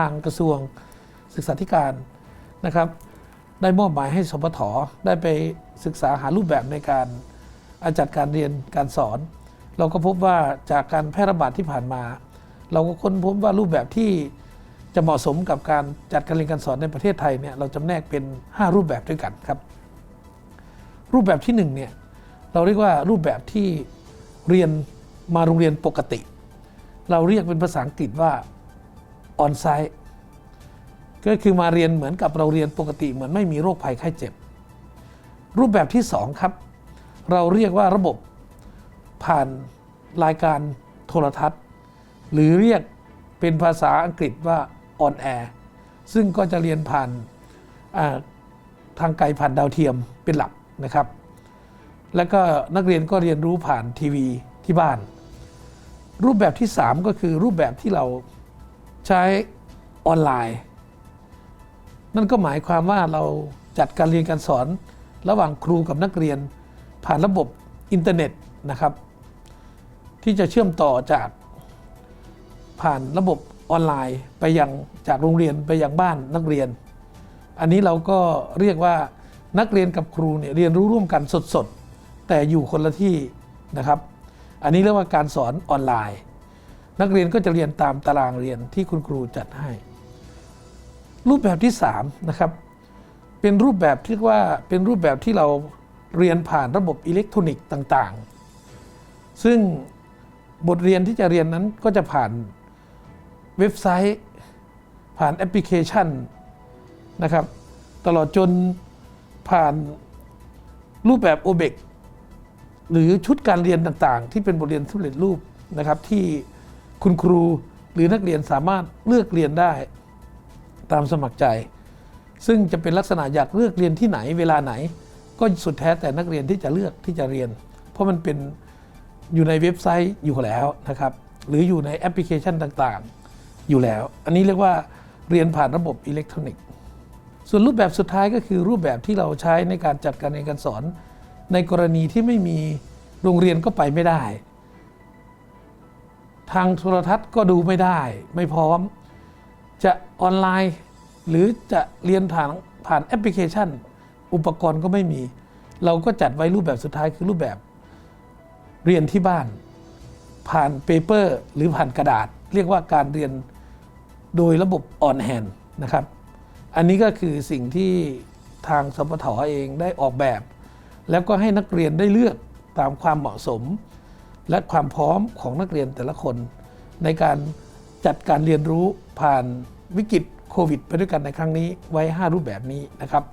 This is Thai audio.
ทางกระทรวงศึกษาธิการนะครับ ได้มอบหมายให้สปทได้ไปศึกษาหารูปแบบในการจัดการเรียนการสอน เราก็พบว่าจากการแพร่ระบาดที่ผ่านมา เราก็ค้นพบว่ารูปแบบที่จะเหมาะสมกับการจัดการเรียนการสอนในประเทศไทยเนี่ยเราจำแนกเป็น 5 รูปแบบด้วยกันครับ รูปแบบที่1เนี่ยเราเรียกว่ารูปแบบที่เรียนมาโรงเรียนปกติ เราเรียกเป็นภาษาอังกฤษว่า ออนไซต์ก็คือมาเรียนเหมือนกับเราเรียนปกติเหมือนไม่มีโรคภัยไข้เจ็บ รูปแบบที่ 2 ครับ เราเรียกว่าระบบผ่านรายการโทรทัศน์ หรือเรียกเป็นภาษาอังกฤษว่าออนแอร์ซึ่งก็จะเรียนผ่านาทางไกลผ่านดาวเทียมเป็นหลักนะครับ แล้วก็นักเรียนก็เรียนรู้ผ่านทีวีที่บ้าน รูปแบบที่ 3 ก็คือรูปแบบที่เรา ใช้ออนไลน์ นั่นก็หมายความว่าเราจัดการเรียนการสอน ระหว่างครูกับนักเรียน ผ่านระบบอินเทอร์เน็ตนะครับ ที่จะเชื่อมต่อจากผ่านระบบออนไลน์ไปยังจากโรงเรียนไปยังบ้านนักเรียน อันนี้เราก็เรียกว่านักเรียนกับครูเนี่ยเรียนรู้ร่วมกันสดๆ แต่อยู่คนละที่นะครับ อันนี้เรียกว่าการสอนออนไลน์ นักเรียนก็จะเรียนตามตารางเรียนที่คุณครูจัดให้ รูปแบบที่3นะครับเป็นรูปแบบที่ว่าเป็นรูปแบบที่เราเรียนผ่านระบบอิเล็กทรอนิกส์ต่าง ๆ ซึ่งบทเรียนที่จะเรียนนั้นก็จะผ่านเว็บไซต์ ผ่านแอปพลิเคชันนะครับ ตลอดจนผ่านรูปแบบ o b e c หรือชุดการเรียนต่างๆ ที่เป็นบทเรียนสำเร็จรูปนะครับที่ คุณครูหรือนักเรียนสามารถเลือกเรียนได้ตามสมัครใจ ซึ่งจะเป็นลักษณะอยากเลือกเรียนที่ไหนเวลาไหน ก็สุดแท้แต่นักเรียนที่จะเลือกที่จะเรียน เพราะมันเป็นอยู่ในเว็บไซต์อยู่แล้วนะครับ หรืออยู่ในแอปพลิเคชันต่างๆ อยู่แล้ว อันนี้เรียกว่าเรียนผ่านระบบอิเล็กทรอนิกส์ ส่วนรูปแบบสุดท้ายก็คือรูปแบบที่เราใช้ในการจัดการเรียนการสอน ในกรณีที่ไม่มีโรงเรียนก็ไปไม่ได้ ทางโทรทัศน์ก็ดูไม่ได้ ไม่พร้อม จะออนไลน์ หรือจะเรียนผ่านผ่านแอปพลิเคชัน อุปกรณ์ก็ไม่มี เราก็จัดไว้รูปแบบสุดท้ายคือรูปแบบเรียนที่บ้าน ผ่านเปเปอร์ หรือผ่านกระดาษ เรียกว่าการเรียนโดยระบบออนแฮนนะครับ อันนี้ก็คือสิ่งที่ทางสปทอเองได้ออกแบบ แล้วก็ให้นักเรียนได้เลือกตามความเหมาะสม และความพร้อมของนักเรียนแต่ละคน ในการจัดการเรียนรู้ผ่านวิกฤตโควิด ไปด้วยกันในครั้งนี้ไว้ 5 รูปแบบนี้นะครับ